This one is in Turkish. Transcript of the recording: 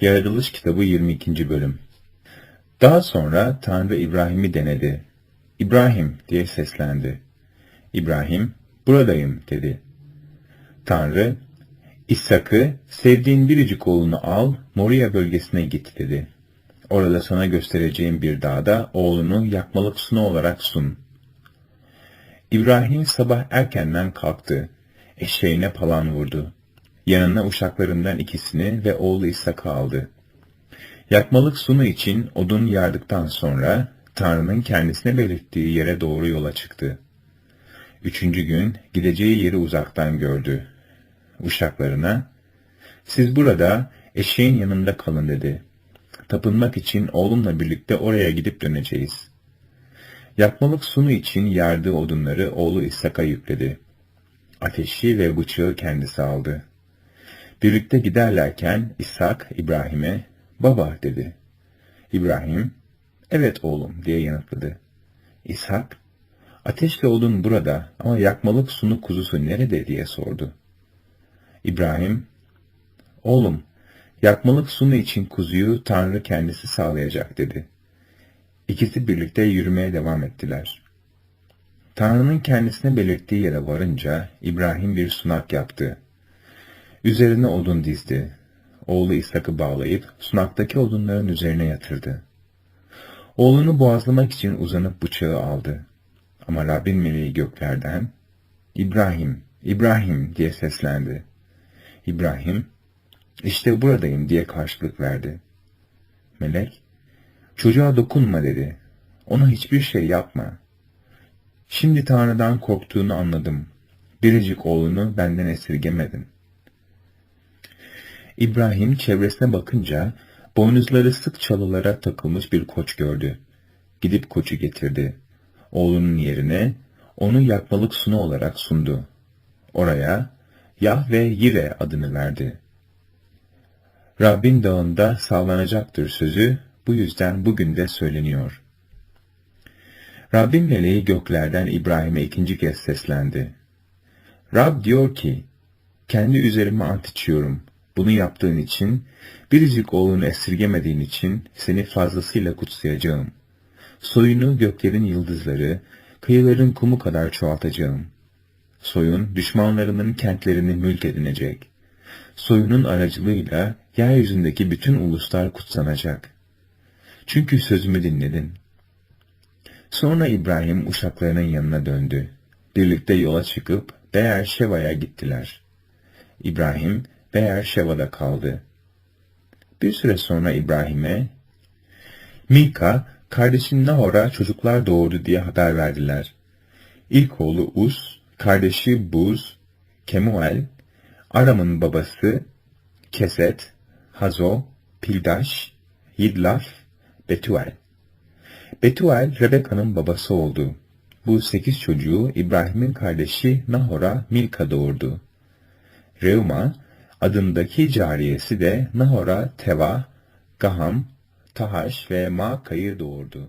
Yaratılış Kitabı 22. Bölüm Daha sonra Tanrı İbrahim'i denedi. İbrahim diye seslendi. İbrahim, buradayım dedi. Tanrı, İshak'ı sevdiğin biricik oğlunu al, Moria bölgesine git dedi. Orada sana göstereceğim bir dağda oğlunu yakmalık sunu olarak sun. İbrahim sabah erkenden kalktı. Eşeğine palan vurdu. Yanına uşaklarından ikisini ve oğlu İshak'ı aldı. Yakmalık sunu için odun yardıktan sonra Tanrı'nın kendisine belirttiği yere doğru yola çıktı. Üçüncü gün gideceği yeri uzaktan gördü. Uşaklarına, siz burada eşeğin yanında kalın dedi. Tapınmak için oğlumla birlikte oraya gidip döneceğiz. Yakmalık sunu için yardığı odunları oğlu İshak'a yükledi. Ateşi ve bıçağı kendisi aldı. Birlikte giderlerken İshak İbrahim'e, baba dedi. İbrahim, evet oğlum diye yanıtladı. İshak, ateşle odun burada ama yakmalık sunu kuzusu nerede diye sordu. İbrahim, oğlum, yakmalık sunu için kuzuyu Tanrı kendisi sağlayacak dedi. İkisi birlikte yürümeye devam ettiler. Tanrı'nın kendisine belirttiği yere varınca İbrahim bir sunak yaptı. Üzerine odun dizdi. Oğlu İshak'ı bağlayıp sunaktaki odunların üzerine yatırdı. Oğlunu boğazlamak için uzanıp bıçağı aldı. Ama Rabbin meleği göklerden, İbrahim, İbrahim diye seslendi. İbrahim, işte buradayım diye karşılık verdi. Melek, çocuğa dokunma dedi. Ona hiçbir şey yapma. Şimdi Tanrı'dan korktuğunu anladım. Biricik oğlunu benden esirgemedin. İbrahim çevresine bakınca boynuzları sık çalılara takılmış bir koç gördü. Gidip koçu getirdi. Oğlunun yerine onu yakmalık sunu olarak sundu. Oraya Yahve Yire adını verdi. Rabbin dağında sağlanacaktır sözü bu yüzden bugün de söyleniyor. Rabbin meleği göklerden İbrahim'e ikinci kez seslendi. Rab diyor ki, kendi üzerime ant içiyorum. Bunu yaptığın için, biricik oğlunu esirgemediğin için seni fazlasıyla kutsayacağım. Soyunu göklerin yıldızları, kıyıların kumu kadar çoğaltacağım. Soyun düşmanlarının kentlerini mülk edinecek. Soyunun aracılığıyla yeryüzündeki bütün uluslar kutsanacak. Çünkü sözümü dinledin. Sonra İbrahim uşaklarının yanına döndü. Birlikte yola çıkıp Beer Şeva'ya gittiler. İbrahim Beer Şeva'da kaldı. Bir süre sonra İbrahim'e Milka kardeşin Nahor'a çocuklar doğurdu diye haber verdiler. İlk oğlu Uz, kardeşi Buz, Kemuel, Aram'ın babası Keset, Hazo, Pildaş, Yidlaf, Betuel. Betuel, Rebeka'nın babası oldu. Bu sekiz çocuğu İbrahim'in kardeşi Nahor'a Milka doğurdu. Reuma adındaki cariyesi de Nahor'a Teva, Gaham, Tahaş ve Maaka'yı doğurdu.